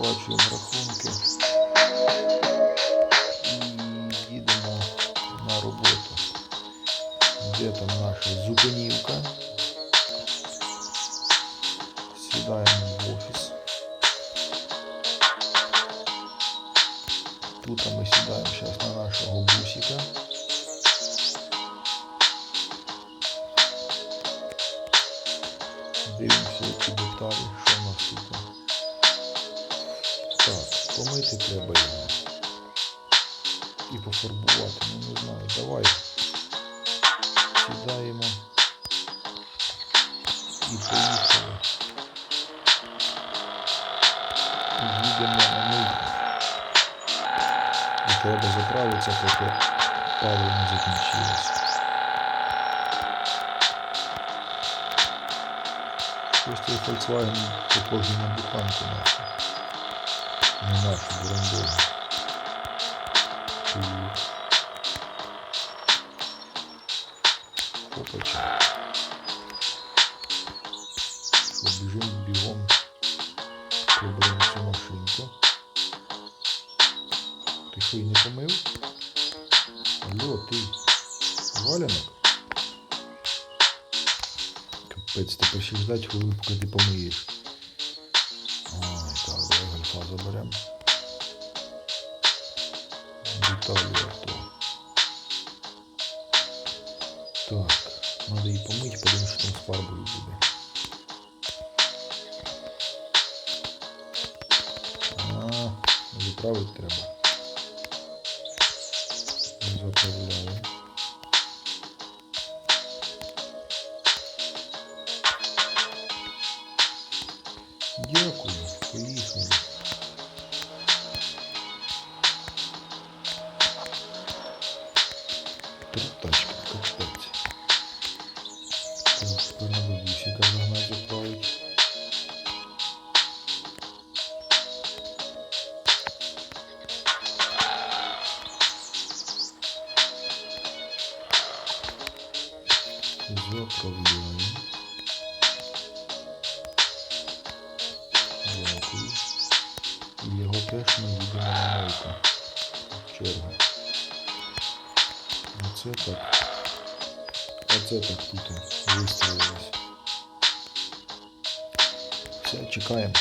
Оплачуємо рахунки. І їдемо на роботу. Де там наша зупинівка? Сідаємо в офіс. Тут ми сідаємо зараз на нашого бусика. Дивимося, які деталі, що в нас тут. Так, помити треба його. І пофарбувати, ну не знаю, давай. Сідаємо. І поїхали. Їдемо на мийку. І треба заправитися, поки паливо не закінчилось. Щось цей Volkswagen похожий на буханку нашу. Не нашу, бурандову. Опача. Що, біжимо бігом. Приберемо цю машинку. Ти що, і не помив? Алло, ти валянок? Капець, тепер ще ждать хвилину, поки ти помиєш. Ой, так, Гольфа заберемо. Деталі авто. Так, треба її помити, подивимось, що там з фарбою буде. А, заправити треба. Заправляємо. три тачки, передачка капець. Так, тепер на бабусіка загнать заправить. Заправляємо. Дякую. Його теж не буде на Чергу. Оце так. Оце так тут вистроїлось. Все, чекаємо.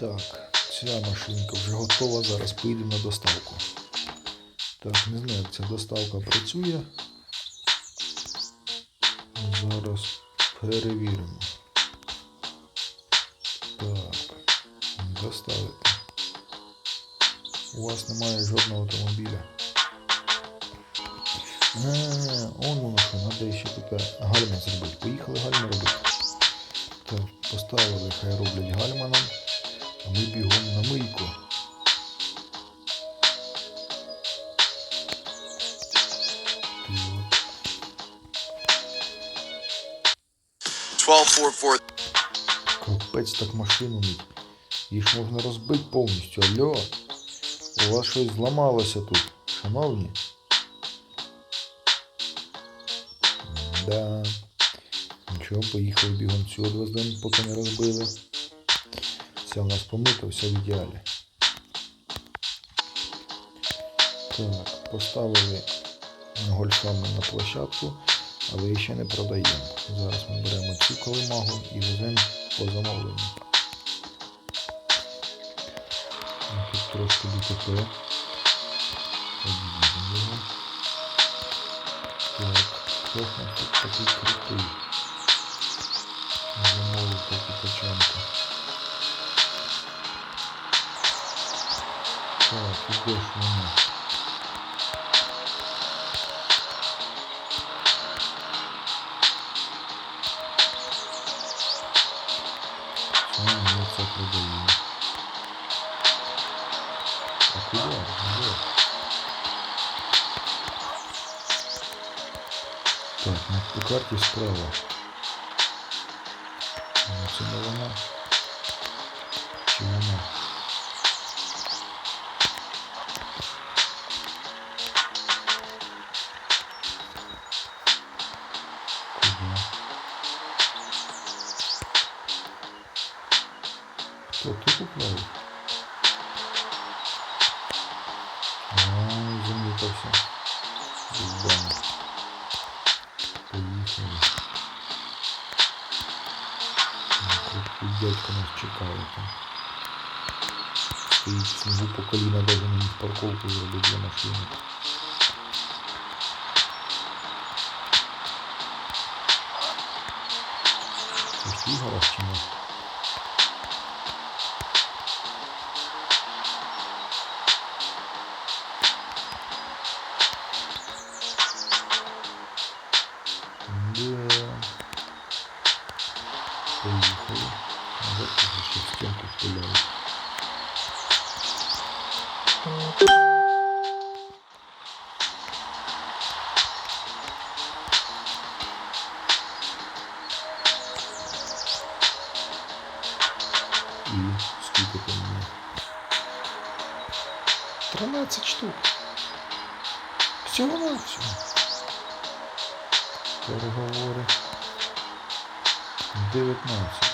Так, ця машинка вже готова. Зараз поїдемо на доставку. Так, не знаю, як ця доставка працює. Зараз перевіримо. Так, доставити. У вас немає жодного автомобіля. А, он воно що, треба ще тут гальма зробити. Поїхали гальма робити. Так, поставили, хай роблять гальма нам, а ми бігом на мийку. 1244. Капець так машину. Їх можна розбити повністю. Алло. У вас щось зламалося тут, шановні. Да. Нічого, поїхали бігом цю одвеземо, поки не розбили. Все у нас помито, все в ідеалі. Так, поставили гольфами на площадку, але ще не продаємо. Зараз ми беремо цю колимагу і веземо по замовленню. Тут трошки ДТП. Об'їдемо його. Так, хто ж у нас тут такий крутий? Замовив таку тачанку. Так, і де ж вона? Це ми це продаємо. А куди? Так, ну по карті справа. Ну, Це не вона. Чи вона? Куди? Що ти купляєш? Ай, замітався. Дядько нас чекає там. Стоїть снігу по коліна, даже не міг парковку зробити для машини. Ігора чи ні? Да. Поїхали. Назад уже ще в стінку впиляли. І скільки там мені? 13 штук. Всього на всього. Переговори. 19.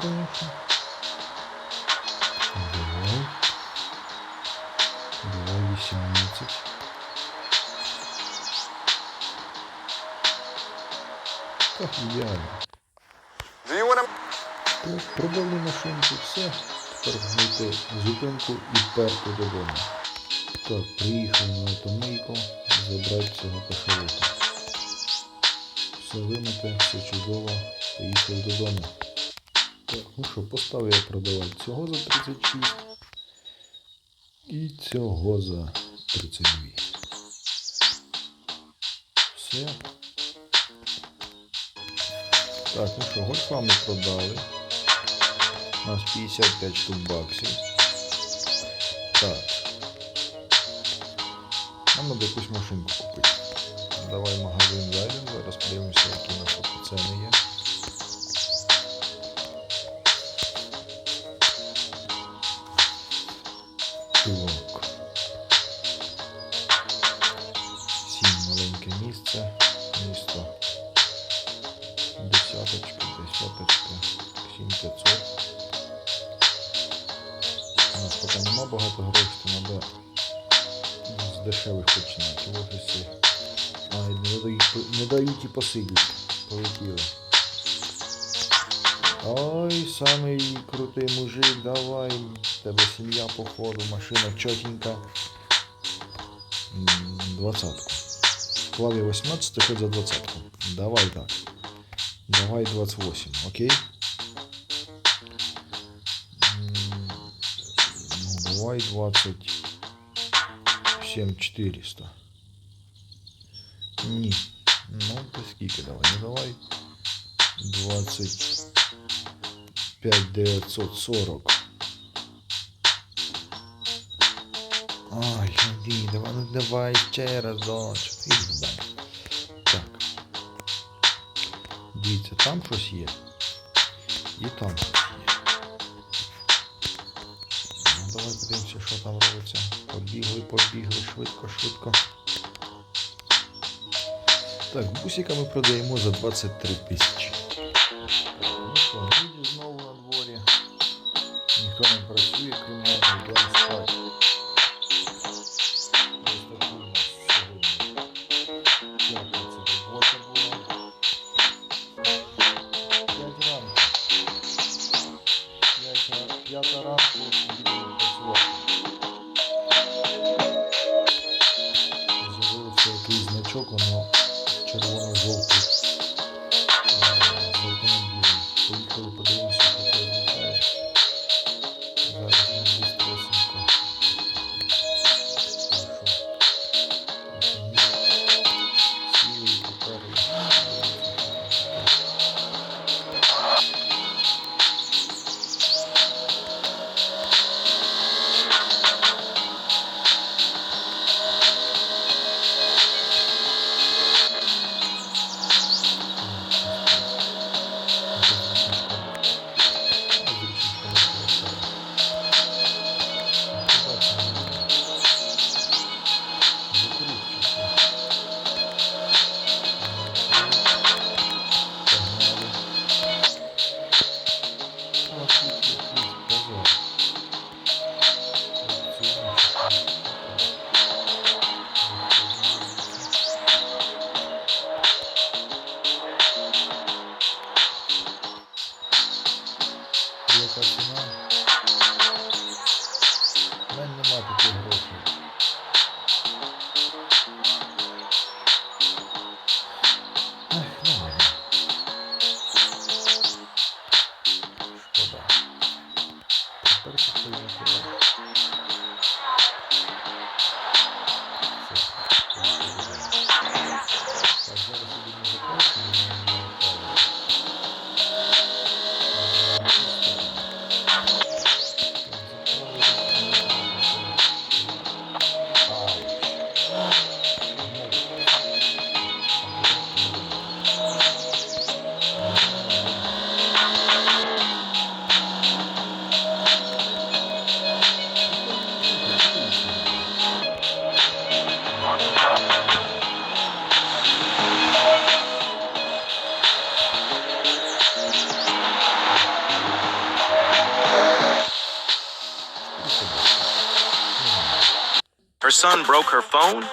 Конечно. Давай. Давай 18. Так, ідеально. Так, продали машинку, все. Тепер знайти зупинку і перти додому. Так, приїхав на автомийку, забрати цього кашалота. Все вимите, все чудово, поїхав додому. Так, ну що, поставив я продавати цього за 36 і цього за 32. Все. Так, ну що, гольфа ми продали. У нас 55 штук баксів. Так. Нам треба якусь машинку купити. Давай магазин зайдемо, зараз подивимося, які тут ціни є. Десяточка, десяточка. 7500. У нас поки нема багато грошей, то треба з дешевих починати. В офісі. Ай, не дають, не дають і посидіти. Полетіли. Ой, самий крутий мужик, давай. Тебе сім'я походу, машина чотенька. Двадцатку. Клаві 18, хоть за двадцатку. Давай так. Давай 28, окей? М, Ну, давай 27 400. Ні. Ну, то скільки давай? Ну давай 25 940. Ай, іди, давай, ну давай ще разочок. Іди додому. Дивіться, там щось є. І там щось є. Ну, давай подивимося, що там робиться. Побігли, побігли, швидко, швидко. Так, бусика ми продаємо за 23 тисячі. Thank you. Son broke her phone,